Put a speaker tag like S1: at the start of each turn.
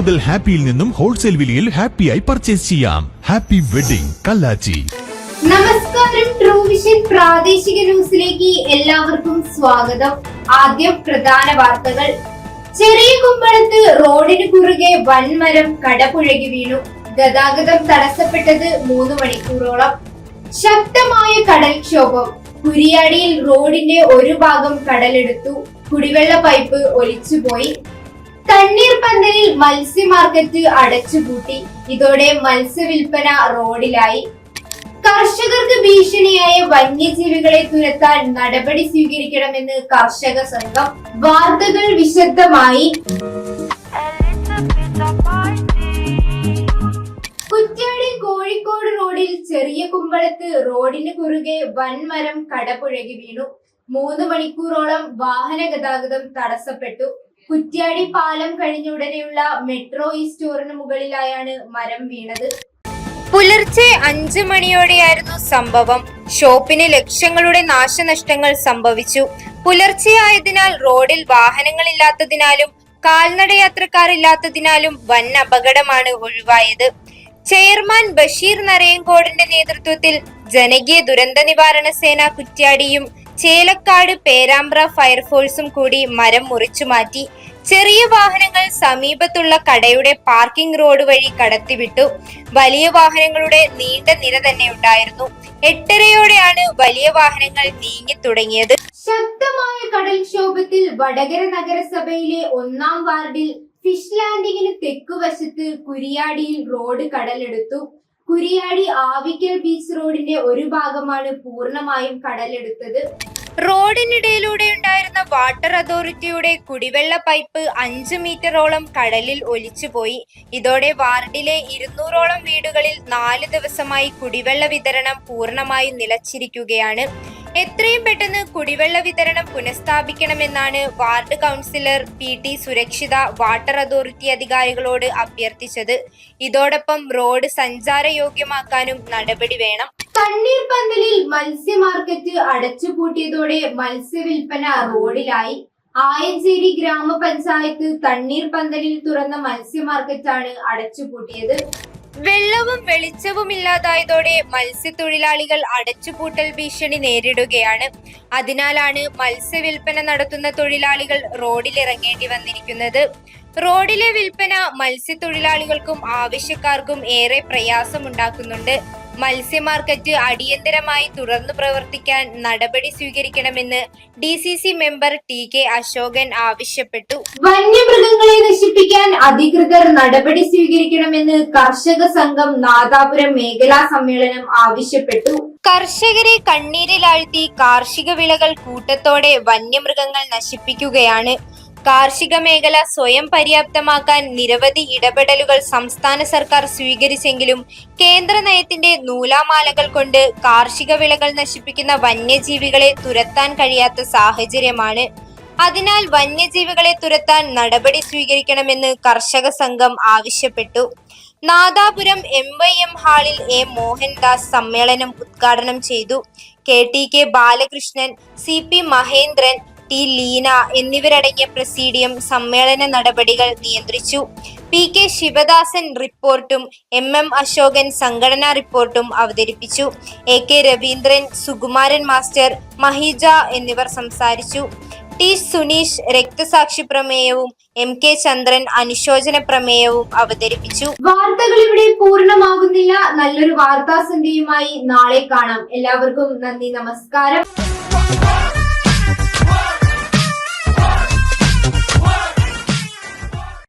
S1: മുതൽ ഹാപ്പിയിൽ നിന്നും ഹോൾസെയിൽ വിലയിൽ ഹാപ്പിയായി പർച്ചേസ് ചെയ്യാം. Happy wedding Kallachi.
S2: നമസ്കാരം. ട്രൂ വിഷൻ പ്രാദേശിക ന്യൂസിലേക്ക് എല്ലാവർക്കും സ്വാഗതം. ആദ്യം പ്രധാന വാർത്തകൾ. ചെറിയ കുമ്പളത്ത് റോഡിന് കുറുകെ വൻമരം കടപുഴകി വീണു. ഗതാഗതം തടസ്സപ്പെട്ടത് മൂന്ന് മണിക്കൂറോളം. ശക്തമായ കടൽക്ഷോഭം. കുരിയാടിയിൽ റോഡിന്റെ ഒരു ഭാഗം കടലെടുത്തു. കുടിവെള്ള പൈപ്പ് ഒലിച്ചുപോയി. തണ്ണീർപ്പന്തലിൽ മത്സ്യ മാർക്കറ്റ് അടച്ചുപൂട്ടി. ഇതോടെ മത്സ്യവിൽപ്പന റോഡിലായി. കർഷകർക്ക് ഭീഷണിയായ വന്യജീവികളെ തുരത്താൻ നടപടി സ്വീകരിക്കണമെന്ന് കർഷക സംഘം വാർത്തകൾ വിശദമായി. കുറ്റ്യാടി കോഴിക്കോട് റോഡിൽ ചെറിയ കുമ്പളത്ത് റോഡിന് കുറുകെ വൻമരം കടപുഴകി വീണു. മൂന്ന് മണിക്കൂറോളം വാഹന ഗതാഗതം തടസ്സപ്പെട്ടു. കുറ്റ്യാടി പാലം കഴിഞ്ഞ ഉടനെയുള്ള മെട്രോ ഈ സ്റ്റോറിന് മുകളിലായാണ് മരം വീണത്. പുലർച്ചെ അഞ്ചു മണിയോടെയായിരുന്നു സംഭവം. ഷോപ്പിന് ലക്ഷങ്ങളുടെ നാശനഷ്ടങ്ങൾ സംഭവിച്ചു. പുലർച്ചെയായതിനാൽ റോഡിൽ വാഹനങ്ങളില്ലാത്തതിനാലും കാൽനടയാത്രക്കാരില്ലാത്തതിനാലും വൻ അപകടമാണ് ഒഴിവായത്. ചെയർമാൻ ബഷീർ നരയൻകോടിന്റെ നേതൃത്വത്തിൽ ജനകീയ ദുരന്ത നിവാരണ സേന കുറ്റ്യാടിയും ചേലക്കാട് പേരാമ്പ്ര ഫയർഫോഴ്സും കൂടി മരം മുറിച്ചുമാറ്റി ചെറിയ വാഹനങ്ങൾ സമീപത്തുള്ള കടയുടെ പാർക്കിംഗ് റോഡ് വഴി കടത്തിവിട്ടു. വലിയ വാഹനങ്ങളുടെ നീണ്ട നിര തന്നെ ഉണ്ടായിരുന്നു. എട്ടരയോടെയാണ് വലിയ വാഹനങ്ങൾ നീങ്ങി തുടങ്ങിയത്. ശക്തമായ കടൽക്ഷോഭത്തിൽ വടകര നഗരസഭയിലെ ഒന്നാം വാർഡിൽ ഫിഷ് ലാൻഡിങ്ങിന് തെക്കുവശത്ത് കുരിയാടിയിൽ റോഡ് കടലെടുത്തു. കുരിയാടി ആവിക്കൽ ബീച്ച് റോഡിന്റെ ഒരു ഭാഗമാണ് പൂർണമായും കടലെടുത്തത്. റോഡിനിടയിലൂടെ ഉണ്ടായിരുന്ന വാട്ടർ അതോറിറ്റിയുടെ കുടിവെള്ള പൈപ്പ് അഞ്ച് മീറ്ററോളം കടലിൽ ഒലിച്ചുപോയി. ഇതോടെ വാർഡിലെ ഇരുന്നൂറോളം വീടുകളിൽ നാല് ദിവസമായി കുടിവെള്ള വിതരണം പൂർണമായും നിലച്ചിരിക്കുകയാണ്. എത്രയും പെട്ടെന്ന് കുടിവെള്ള വിതരണം പുനഃസ്ഥാപിക്കണമെന്നാണ് ward councillor P T Surakshitha water authority അധികാരികളോട് അഭ്യർത്ഥിച്ചത്. ഇതോടൊപ്പം റോഡ് സഞ്ചാരയോഗ്യമാക്കാനും നടപടി വേണം. തണ്ണീർപ്പന്തലിൽ മത്സ്യ മാർക്കറ്റ് അടച്ചുപൂട്ടിയതോടെ മത്സ്യവിൽപ്പന റോഡിലായി. ആയഞ്ചേരി ഗ്രാമപഞ്ചായത്ത് തണ്ണീർ പന്തലിൽ തുറന്ന മത്സ്യ മാർക്കറ്റാണ് അടച്ചുപൂട്ടിയത്. വെള്ളവും വെളിച്ചവും ഇല്ലാതായതോടെ മത്സ്യത്തൊഴിലാളികൾ അടച്ചുപൂട്ടൽ ഭീഷണി നേരിടുകയാണ്. അതിനാലാണ് മത്സ്യവിൽപ്പന നടത്തുന്ന തൊഴിലാളികൾ റോഡിലിറങ്ങേണ്ടി വന്നിരിക്കുന്നത്. റോഡിലെ വിൽപ്പന മത്സ്യത്തൊഴിലാളികൾക്കും ആവശ്യക്കാർക്കും ഏറെ പ്രയാസമുണ്ടാക്കുന്നുണ്ട്. മത്സ്യ മാർക്കറ്റ് അടിയന്തരമായി തുറന്നു പ്രവർത്തിക്കാൻ നടപടി സ്വീകരിക്കണമെന്ന് D C C member T K Ashokan ആവശ്യപ്പെട്ടു. വന്യമൃഗങ്ങളെ നശിപ്പിക്കാൻ അധികൃതർ നടപടി സ്വീകരിക്കണമെന്ന് കർഷക സംഘം നാദാപുരം മേഖലാ സമ്മേളനം ആവശ്യപ്പെട്ടു. കർഷകരെ കണ്ണീരിലാഴ്ത്തി കാർഷിക വിളകൾ കൂട്ടത്തോടെ വന്യമൃഗങ്ങൾ നശിപ്പിക്കുകയാണ്. കാർഷിക മേഖല സ്വയം പര്യാപ്തമാക്കാൻ നിരവധി ഇടപെടലുകൾ സംസ്ഥാന സർക്കാർ സ്വീകരിച്ചെങ്കിലും കേന്ദ്ര നയത്തിന്റെ നൂലാമാലകൾ കൊണ്ട് കാർഷിക വിളകൾ നശിപ്പിക്കുന്ന വന്യജീവികളെ തുരത്താൻ കഴിയാത്ത സാഹചര്യമാണ്. അതിനാൽ വന്യജീവികളെ തുരത്താൻ നടപടി സ്വീകരിക്കണമെന്ന് കർഷക സംഘം ആവശ്യപ്പെട്ടു. നാദാപുരം എം വൈ എം ഹാളിൽ എ മോഹൻദാസ് സമ്മേളനം ഉദ്ഘാടനം ചെയ്തു. K T K Balakrishnan C P Mahendran T Leena എന്നിവരടങ്ങിയ പ്രസീഡിയം സമ്മേളന നടപടികൾ നിയന്ത്രിച്ചു. പി കെ ശിവദാസൻ റിപ്പോർട്ടും എം എം അശോകൻ സംഘടനാ റിപ്പോർട്ടും അവതരിപ്പിച്ചു. A K Raveendran Sukumaran master Mahija എന്നിവർ സംസാരിച്ചു. ടി സുനീഷ് രക്തസാക്ഷി പ്രമേയവും എം കെ ചന്ദ്രൻ അനുശോചന പ്രമേയവും അവതരിപ്പിച്ചു. വാർത്തകൾ ഇവിടെ പൂർണമാകുന്നില്ല. നല്ലൊരു വാർത്താ സന്ധ്യയുമായി നാളെ കാണാം. എല്ലാവർക്കും നന്ദി നമസ്കാരം.